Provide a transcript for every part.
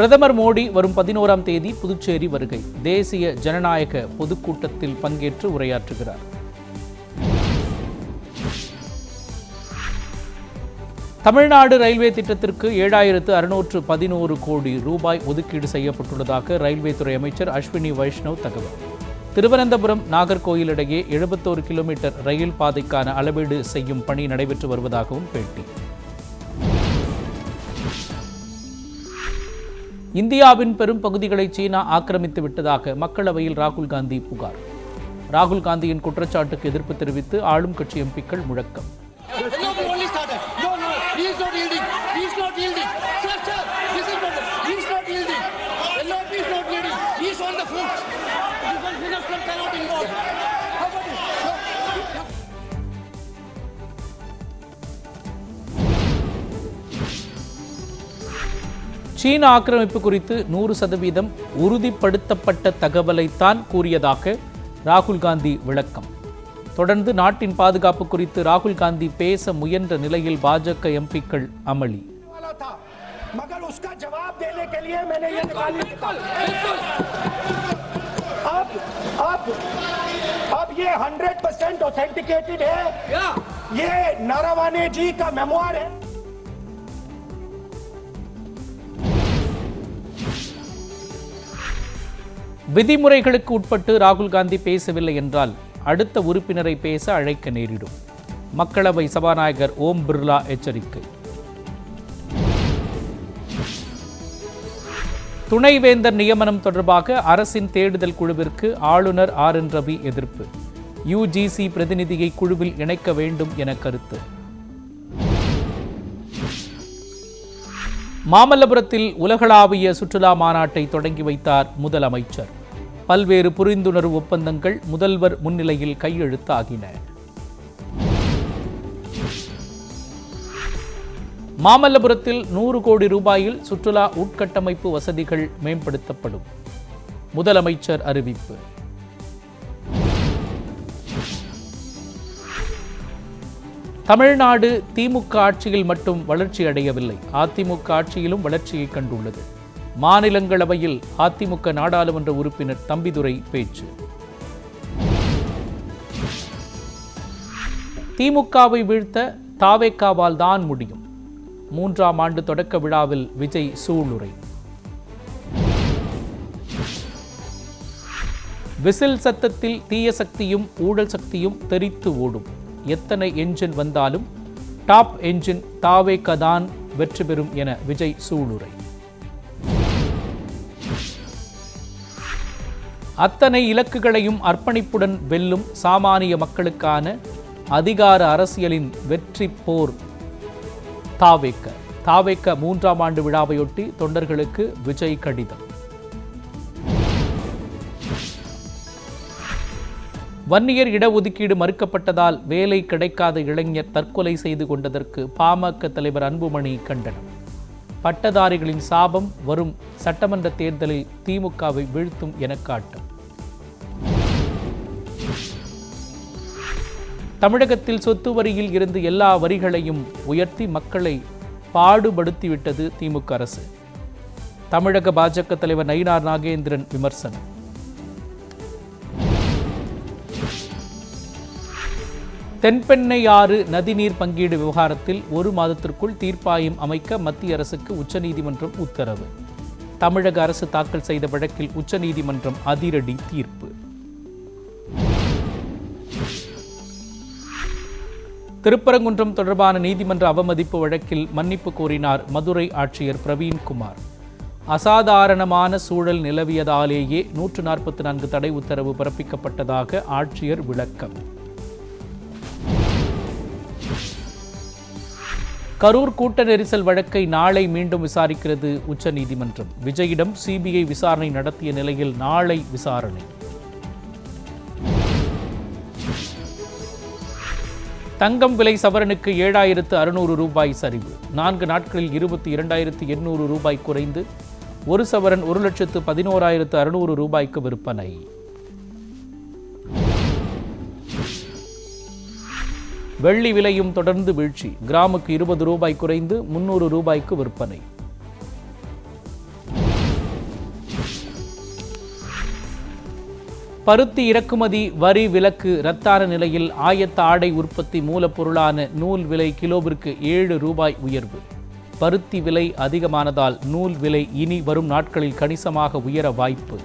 பிரதமர் மோடி வரும் பதினோராம் தேதி புதுச்சேரி வருகை. தேசிய ஜனநாயக பொதுக்கூட்டத்தில் பங்கேற்று உரையாற்றுகிறார். தமிழ்நாடு ரயில்வே திட்டத்திற்கு ஏழாயிரத்து அறுநூற்று பதினோரு கோடி ரூபாய் ஒதுக்கீடு செய்யப்பட்டுள்ளதாக ரயில்வே துறை அமைச்சர் அஸ்வினி வைஷ்ணவ் தகவல். திருவனந்தபுரம் நாகர்கோயில் இடையே எழுபத்தோரு கிலோமீட்டர் ரயில் பாதைக்கான அளவீடு செய்யும் பணி நடைபெற்று வருவதாகவும் பேட்டி. இந்தியாவின் பெரும் பகுதிகளை சீனா ஆக்கிரமித்து விட்டதாக மக்களவையில் ராகுல் காந்தி புகார் ராகுல் காந்தியின் குற்றச்சாட்டுக்கு எதிர்ப்பு தெரிவித்து ஆளும் கட்சி எம்பிக்கள் முழக்கம் சீன ஆக்கிரமிப்பு குறித்து நூறு சதவீதம் உறுதிப்படுத்தப்பட்ட தகவலைத்தான் கூறியதாக ராகுல் காந்தி விளக்கம் தொடர்ந்து நாட்டின் பாதுகாப்பு குறித்து ராகுல் காந்தி பேச முயன்ற நிலையில் பாஜக எம்பிக்கள் அமளி वाला था मगर उसका जवाब देने के लिए मैंने ये निकाली किताब। अब अब अब ये 100 परसेंट ऑथेंटिकेटेड है ये नारावाने जी का मेमोर है விதிமுறைகளுக்கு உட்பட்டு ராகுல் காந்தி பேசவில்லை என்றால் அடுத்த உறுப்பினரை பேச அழைக்க நேரிடும். மக்களவை சபாநாயகர் ஓம் பிர்லா எச்சரிக்கை. துணைவேந்தர் நியமனம் தொடர்பாக அரசின் தேடுதல் குழுவிற்கு ஆளுநர் ஆர். என். ரவி எதிர்ப்பு. யுஜிசி பிரதிநிதியை குழுவில் இணைக்க வேண்டும் என கருத்து. மாமல்லபுரத்தில் உலகளாவிய சுற்றுலா மாநாட்டை தொடங்கி வைத்தார் முதலமைச்சர். பல்வேறு புரிந்துணர்வு ஒப்பந்தங்கள் முதல்வர் முன்னிலையில் கையெழுத்தாகின. மாமல்லபுரத்தில் நூறு கோடி ரூபாயில் சுற்றுலா உட்கட்டமைப்பு வசதிகள் மேம்படுத்தப்படும். முதலமைச்சர் அறிவிப்பு. தமிழ்நாடு திமுக ஆட்சியில் மட்டும் வளர்ச்சி அடையவில்லை அதிமுக ஆட்சியிலும் வளர்ச்சியை கண்டுள்ளது. மாநிலங்களவையில் அதிமுக நாடாளுமன்ற உறுப்பினர் தம்பிதுரை பேச்சு. திமுகவை வீழ்த்த தாவேக்காவால் தான் முடியும். மூன்றாம் ஆண்டு தொடக்க விழாவில் விஜய் சூளுரை. விசில் சத்தத்தில் தீய சக்தியும் ஊழல் சக்தியும் தெரித்து ஓடும். எத்தனை என்ஜின் வந்தாலும் டாப் என்ஜின் தாவேக்கதான் தான் வெற்றி பெறும் என விஜய் சூளுரை. அத்தனை இலக்குகளையும் அர்ப்பணிப்புடன் வெல்லும் சாமானிய மக்களுக்கான அதிகார அரசியலின் வெற்றி போர் தாவேக்க தாவேக்க மூன்றாம் ஆண்டு விழாவையொட்டி தொண்டர்களுக்கு விஜய் கடிதம். வன்னியர் இடஒதுக்கீடு மறுக்கப்பட்டதால் வேலை கிடைக்காத இளைஞர் தற்கொலை செய்து கொண்டதற்கு பாமக தலைவர் அன்புமணி கண்டனம். பட்டதாரிகளின் சாபம் வரும் சட்டமன்ற தேர்தலில் திமுகவை வீழ்த்தும் என காட்டும் தமிழகத்தில் சொத்து வரியில் இருந்து எல்லா வரிகளையும் உயர்த்தி மக்களை பாடுபடுத்திவிட்டது திமுக அரசு. தமிழக பாஜக தலைவர் நயினார் நாகேந்திரன் விமர்சனம். தென்பெண்ணையாறு நதிநீர் பங்கீடு விவகாரத்தில் ஒரு மாதத்திற்குள் தீர்ப்பாயம் அமைக்க மத்திய அரசுக்கு உச்சநீதிமன்றம் உத்தரவு. தமிழக அரசு தாக்கல் செய்த வழக்கில் உச்சநீதிமன்றம் அதிரடி தீர்ப்பு. திருப்பரங்குன்றம் தொடர்பான நீதிமன்ற அவமதிப்பு வழக்கில் மன்னிப்பு கோரினார் மதுரை ஆட்சியர் பிரவீன்குமார் அசாதாரணமான சூழல் நிலவியதாலேயே நூற்று நாற்பத்தி நான்கு தடை உத்தரவு பிறப்பிக்கப்பட்டதாக ஆட்சியர் விளக்கம். கரூர் கூட்ட நெரிசல் வழக்கை நாளை மீண்டும் விசாரிக்கிறது உச்சநீதிமன்றம். விஜயிடம் சிபிஐ விசாரணை நடத்திய நிலையில் நாளை விசாரணை. தங்கம் விலை சவரனுக்கு ஏழாயிரத்து அறுநூறு ரூபாய் சரிவு. நான்கு நாட்களில் இருபத்தி இரண்டாயிரத்து எண்ணூறு ரூபாய் குறைந்து ஒரு சவரன் ஒரு லட்சத்து பதினோராயிரத்து அறுநூறு ரூபாய்க்கு விற்பனை. வெள்ளி விலையும் தொடர்ந்து வீழ்ச்சி. கிராமுக்கு இருபது ரூபாய் குறைந்து முன்னூறு ரூபாய்க்கு விற்பனை. பருத்தி இறக்குமதி வரி விலக்கு ரத்தான நிலையில் ஆயத்த ஆடை உற்பத்தி மூலப்பொருளான நூல் விலை கிலோவிற்கு ஏழு ரூபாய் உயர்வு. பருத்தி விலை அதிகமானதால் நூல் விலை இனி வரும் நாட்களில் கணிசமாக உயர வாய்ப்பு.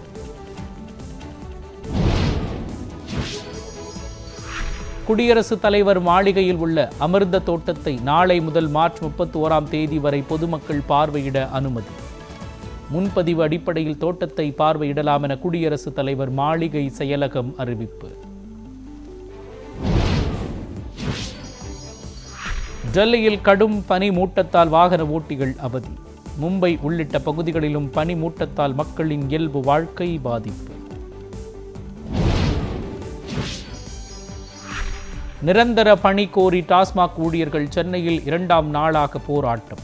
குடியரசுத் தலைவர் மாளிகையில் உள்ள அமிர்த தோட்டத்தை நாளை முதல் மார்ச் முப்பத்தி ஓராம் தேதி வரை பொதுமக்கள் பார்வையிட அனுமதி. முன்பதிவு அடிப்படையில் தோட்டத்தை பார்வையிடலாம் என குடியரசுத் தலைவர் மாளிகை செயலகம் அறிவிப்பு. டெல்லியில் கடும் பனி மூட்டத்தால் வாகன ஓட்டிகள் அவதி. மும்பை உள்ளிட்ட பகுதிகளிலும் பனி மூட்டத்தால் மக்களின் இயல்பு வாழ்க்கை பாதிப்பு. நிரந்தர பணி கோரி டாஸ்மாக் ஊழியர்கள் சென்னையில் இரண்டாம் நாளாக போராட்டம்.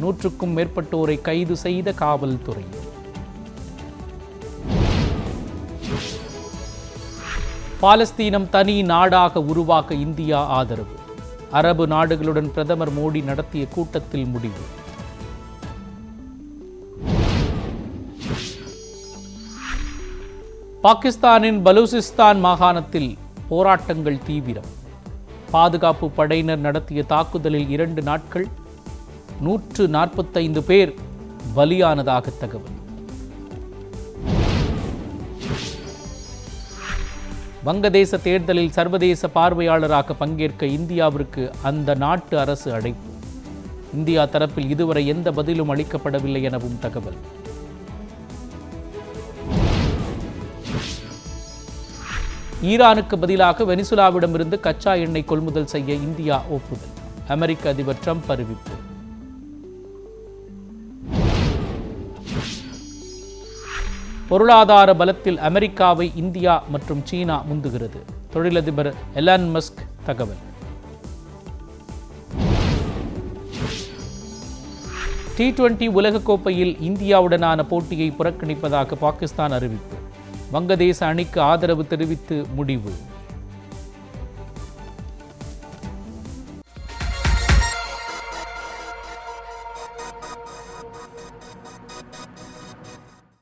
நூற்றுக்கும் மேற்பட்டோரை கைது செய்த காவல்துறை. பாலஸ்தீனம் தனி நாடாக உருவாக்க இந்தியா ஆதரவு. அரபு நாடுகளுடன் பிரதமர் மோடி நடத்திய கூட்டத்தில் முடிவு. பாகிஸ்தானின் பலூசிஸ்தான் மாகாணத்தில் போராட்டங்கள் தீவிரம். பாதுகாப்பு படையினர் நடத்திய தாக்குதலில் இரண்டு நாட்கள் நூற்று நாற்பத்தைந்து பேர் பலியானதாக தகவல். வங்கதேச தேர்தலில் சர்வதேச பார்வையாளராக பங்கேற்க இந்தியாவிற்கு அந்த நாட்டு அரசு அழைப்பு. இந்தியா தரப்பில் இதுவரை எந்த பதிலும் அளிக்கப்படவில்லை எனவும் தகவல். ஈரானுக்கு பதிலாக வெனிசுலாவிடமிருந்து கச்சா எண்ணெய் கொள்முதல் செய்ய இந்தியா ஒப்புதல். அமெரிக்க அதிபர் ட்ரம்ப் அறிவிப்பு. பொருளாதார பலத்தில் அமெரிக்காவை இந்தியா மற்றும் சீனா முந்துகிறது. தொழிலதிபர் எலான் மஸ்க் தகவல். டி டுவெண்டி உலகக்கோப்பையில் இந்தியாவுடனான போட்டியை புறக்கணிப்பதாக பாகிஸ்தான் அறிவிப்பு. வங்கதேச அணிக்கு ஆதரவு தெரிவித்து முடிவு.